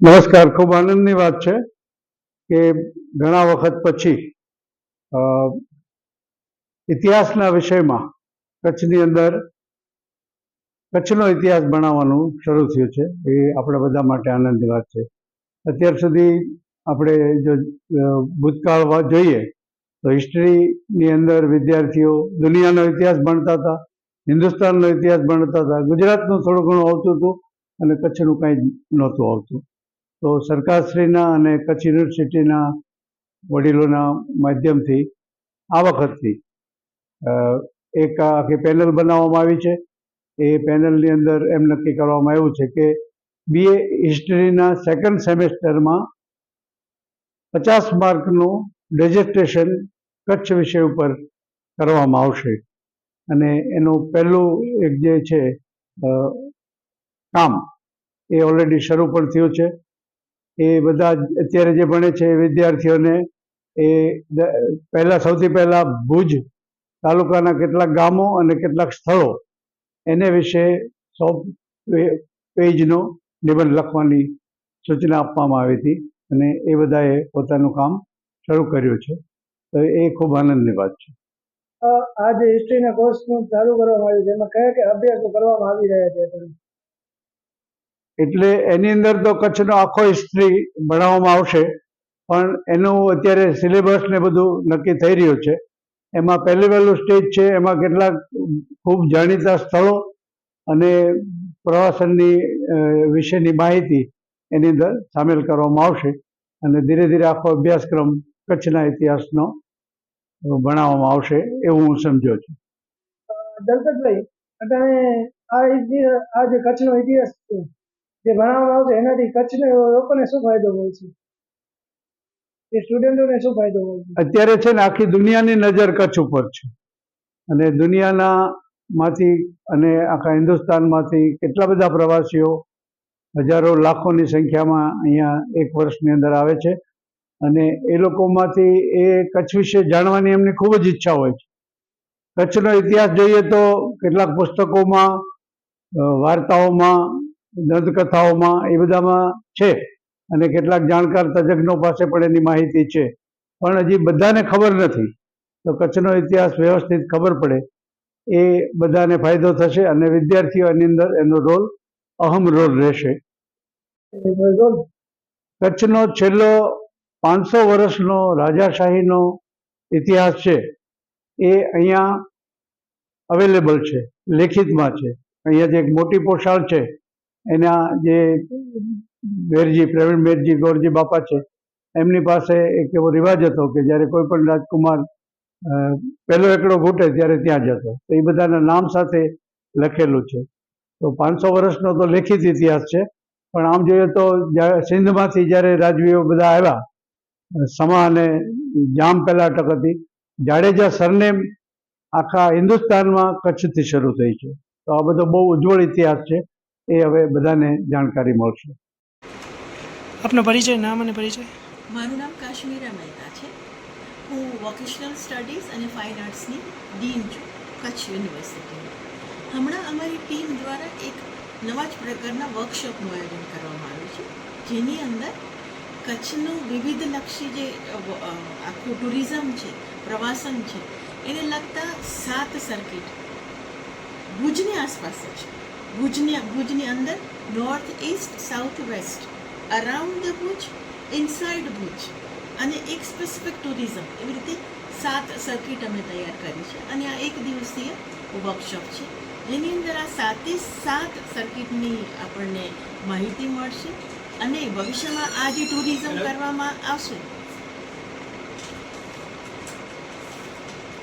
નમસ્કાર, ખૂબ આનંદની વાત છે કે ઘણા વખત પછી ઇતિહાસના વિષયમાં કચ્છની અંદર કચ્છનો ઇતિહાસ ભણાવવાનું શરૂ થયું છે. એ આપણા બધા માટે આનંદની વાત છે. અત્યાર સુધી આપણે જો ભૂતકાળ જોઈએ તો હિસ્ટ્રીની અંદર વિદ્યાર્થીઓ દુનિયાનો ઇતિહાસ ભણતા હતા, હિન્દુસ્તાનનો ઇતિહાસ ભણતા હતા, ગુજરાતનું થોડું ઘણું આવતું હતું અને કચ્છનું કાંઈ નહોતું આવતું. તો સરકારશ્રીના અને કચ્છ યુનિવર્સિટીના વડીલોના માધ્યમથી આ વખતથી એક આખી પેનલ બનાવવામાં આવી છે. એ પેનલની અંદર એમ નક્કી કરવામાં આવ્યું છે કે બીએ હિસ્ટરીના સેકન્ડ સેમેસ્ટરમાં પચાસ માર્કનું ડેઝર્ટેશન કચ્છ વિષય ઉપર કરવામાં આવશે. અને એનું પહેલું એક જે છે કામ એ ઓલરેડી શરૂ પણ થયું છે. એ બધા અત્યારે જે ભણે છે વિદ્યાર્થીઓને એ પહેલાં સૌથી પહેલાં ભુજ તાલુકાના કેટલાક ગામો અને કેટલાક સ્થળો એને વિશે સો પેજનો નિબંધ લખવાની સૂચના આપવામાં આવી હતી અને એ બધાએ પોતાનું કામ શરૂ કર્યું છે તો એ ખૂબ આનંદની વાત છે આ જે હિસ્ટ્રીના કોર્સનું ચાલુ કરવામાં આવ્યું છે, એમાં કયા કયા અભ્યાસો કરવામાં આવી રહ્યા છે? એટલે એની અંદર તો કચ્છનો આખો હિસ્ટ્રી ભણાવવામાં આવશે, પણ એનું અત્યારે સિલેબસ ને બધું નક્કી થઈ રહ્યું છે. એમાં પહેલું વહેલું સ્ટેજ છે, એમાં કેટલાક ખૂબ જાણીતા સ્થળો અને પ્રવાસનની વિશેની માહિતી એની અંદર સામેલ કરવામાં આવશે અને ધીરે ધીરે આખો અભ્યાસક્રમ કચ્છના ઇતિહાસનો ભણાવવામાં આવશે એવું હું સમજો છું. દલપતભાઈ, અત્યારે આ જે કચ્છનો ઇતિહાસ છે જે ભણાવવામાં આવશે એનાથી કચ્છને લોકોને શું ફાયદો હોય છે? એ સ્ટુડન્ટોને શું ફાયદો હોય છે? અત્યારે છે ને આખી દુનિયાની નજર કચ્છ ઉપર છે. અને દુનિયાના માંથી અને આખા હિન્દુસ્તાનમાંથી કેટલા બધા પ્રવાસીઓ હજારો લાખોની સંખ્યામાં અહીંયા એક વર્ષની અંદર આવે છે. અને એ લોકોમાંથી એ કચ્છ વિશે જાણવાની એમની ખૂબ જ ઈચ્છા હોય છે. કચ્છનો ઇતિહાસ જોઈએ તો કેટલાક પુસ્તકોમાં વાર્તાઓમાં દંતકથાઓમાં એ બધામાં છે અને કેટલાક જાણકાર તજજ્ઞો પાસે પણ એની માહિતી છે. પણ હજી બધાને ખબર નથી. તો કચ્છનો ઇતિહાસ વ્યવસ્થિત ખબર પડે. એ બધાને ફાયદો થશે અને વિદ્યાર્થીઓ એની અંદર એનો રોલ અહમ રોલ રહેશે. કચ્છનો છેલ્લો પાંચસો વર્ષનો રાજાશાહીનો ઇતિહાસ છે. એ અહીંયા અવેલેબલ છે, લેખિતમાં છે. અહીંયા જે એક મોટી પોશાળ છે એના જે વેરજી પ્રવીણ મેરજી, ગોરજી બાપા છે, એમની પાસે એક એવો રિવાજ હતો કે જ્યારે કોઈ પણ રાજકુમાર પહેલો એકડો ઘૂંટે ત્યારે ત્યાં જતો. તો એ બધાના નામ સાથે લખેલું છે. તો પાંચસો વર્ષનો તો લેખિત ઇતિહાસ છે. પણ આમ જોઈએ તો સિંધમાંથી જ્યારે રાજવીઓ બધા આવ્યા, સમા અને જામ પહેલા અટક હતી, જાડેજા સરનેમ આખા હિન્દુસ્તાનમાં કચ્છથી શરૂ થઈ છે. તો આ બધો બહુ ઉજ્જવળ ઇતિહાસ છે. એ હવે બધાને જાણકારી મળશે. આપનો પરિચય નામ અને પરિચય? મારું નામ કાશ્મીરા મહેતા છે. હું વોકેશનલ સ્ટડીઝ અને ફાઇન આર્ટ્સની ડીન છું કચ્છ યુનિવર્સિટીની હમણાં અમારી ટીમ દ્વારા એક નવા જ પ્રકારના વર્કશોપનું આયોજન કરવામાં આવ્યું છે જેની અંદર કચ્છનું વિવિધલક્ષી જે આખું ટુરિઝમ છે પ્રવાસન છે એને લગતા સાત સર્કિટ ભુજની આસપાસ છે. ભુજની ભુજની અંદર north east south west around the Bhuj inside Bhuj. અને એક સ્પેસિફિક ટુરિઝમ એવી રીતે સાત સર્કિટ અમે તૈયાર કરી છે. અને આ એક દિવસીય વર્કશોપ છે. જેની અંદર આ સાતે સાત સર્કિટની આપણને માહિતી મળશે અને ભવિષ્યમાં આ જે ટુરિઝમ કરવામાં આવશે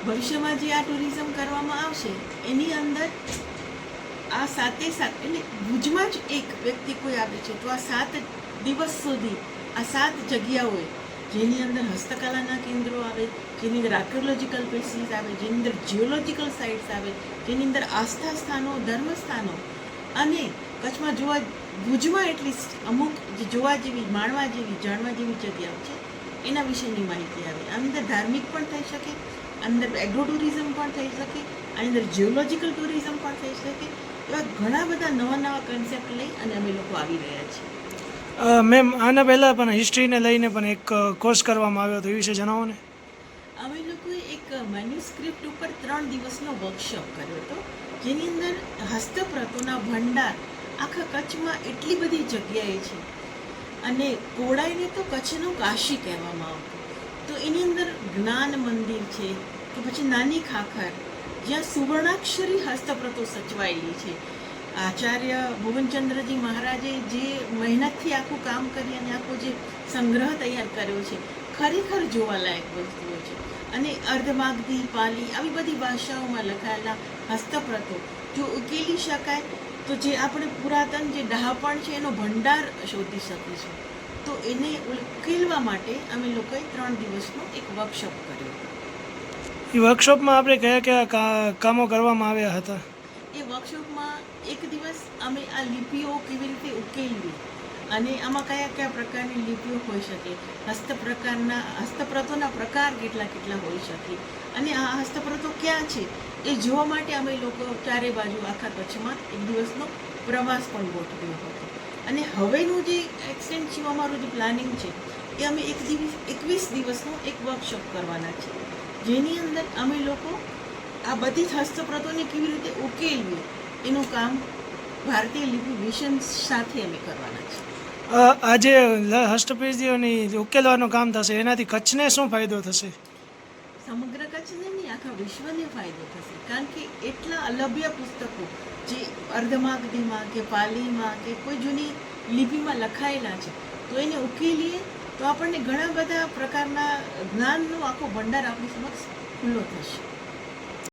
ભવિષ્યમાં જે આ ટુરિઝમ કરવામાં આવશે એની અંદર આ સાતે સાત એટલે ભુજમાં જ એક વ્યક્તિ કોઈ આવે છે, તો આ સાત દિવસ સુધી આ સાત જગ્યાઓએ જેની અંદર હસ્તકલાના કેન્દ્રો આવે, જેની અંદર આર્કિયોલોજીકલ પ્લેસીસ આવે, જેની અંદર જીઓલોજીકલ સાઇટ્સ આવે, જેની અંદર આસ્થા સ્થાનો, ધર્મ સ્થાનો અને કચ્છમાં જોવા, ભુજમાં એટલીસ્ટ અમુક જે જોવા જેવી, માણવા જેવી, જાણવા જેવી જગ્યાઓ છે, એના વિશેની માહિતી આવે. આની અંદર ધાર્મિક પણ થઈ શકે અંદર એગ્રો ટુરિઝમ પણ થઈ શકે, આની અંદર જીઓલોજીકલ ટુરિઝમ પણ થઈ શકે એવા ઘણા બધા નવા નવા કન્સેપ્ટ લઈ અને અમે લોકો આવી રહ્યા છીએ. મેમ આના પહેલાં પણ હિસ્ટ્રીને લઈને પણ એક કોર્સ કરવામાં આવ્યો હતો એ વિશે જણાવો ને અમે લોકોએ એક મેન્યુસ્ક્રિપ્ટ ઉપર ત્રણ દિવસનો વર્કશોપ કર્યો હતો જેની અંદર હસ્તપ્રતોના ભંડાર આખા કચ્છમાં એટલી બધી જગ્યાએ છે. અને કોડાઈને તો કચ્છનું કાશી કહેવામાં આવતું. તો એની અંદર જ્ઞાન મંદિર છે કે પછી નાની ખાખર જ્યાં સુવર્ણાક્ષરી હસ્તપ્રતો સચવાયેલી છે. આચાર્ય ભુવનચંદ્રજી મહારાજે જે મહેનતથી આખું કામ કરી અને આખો જે સંગ્રહ તૈયાર કર્યો છે, ખરેખર જોવાલાયક વસ્તુઓ છે. અને અર્ધમાગધી, પાલી આવી બધી ભાષાઓમાં લખાયેલા હસ્તપ્રતો, જો ઉકેલી શકાય, તો જે આપણે પુરાતન જે ડહાપણ છે એનો ભંડાર શોધી શકીશું. તો એને ઉકેલવા માટે અમે લોકોએ ત્રણ દિવસનો એક વર્કશોપ કર્યો. એ વર્કશોપમાં આપણે કયા કયા કામો કરવામાં આવ્યા હતા? એ વર્કશોપમાં એક દિવસ અમે આ લિપિઓ કેવી રીતે ઉકેલવી અને આમાં કયા કયા પ્રકારની લિપિઓ હોઈ શકે હસ્ત પ્રકારના હસ્તપ્રતોના પ્રકાર કેટલા કેટલા હોઈ શકે અને આ હસ્તપ્રતો ક્યાં છે એ જોવા માટે અમે લોકો ચારે બાજુ આખા કચ્છમાં એક દિવસનો પ્રવાસ પણ ગોઠવ્યો હતો. અને હવેનું જે એક્સટેન્સિવ અમારું જે પ્લાનિંગ છે, એ અમે એક દિવસ, એકવીસ દિવસનો એક વર્કશોપ કરવાના છે જેની અંદર અમે લોકો આ બધી જ હસ્તપ્રતોને કેવી રીતે ઉકેલવી એનું કામ ભારતીય લિપિ મિશન સાથે અમે કરવાના છે આજે આ જે ઉકેલવાનું કામ થશે એનાથી કચ્છને શું ફાયદો થશે? સમગ્ર કચ્છને નહીં આખા વિશ્વને ફાયદો થશે. કારણ કે એટલા અલભ્ય પુસ્તકો જે અર્ધમાગધીમાં કે પાલીમાં કે કોઈ જૂની લિપિમાં લખાયેલા છે તો એને ઉકેલીએ તો આપણને ઘણા બધા પ્રકારના જ્ઞાનનો આખો ભંડાર આપણી સમક્ષ ખુલ્લો થશે.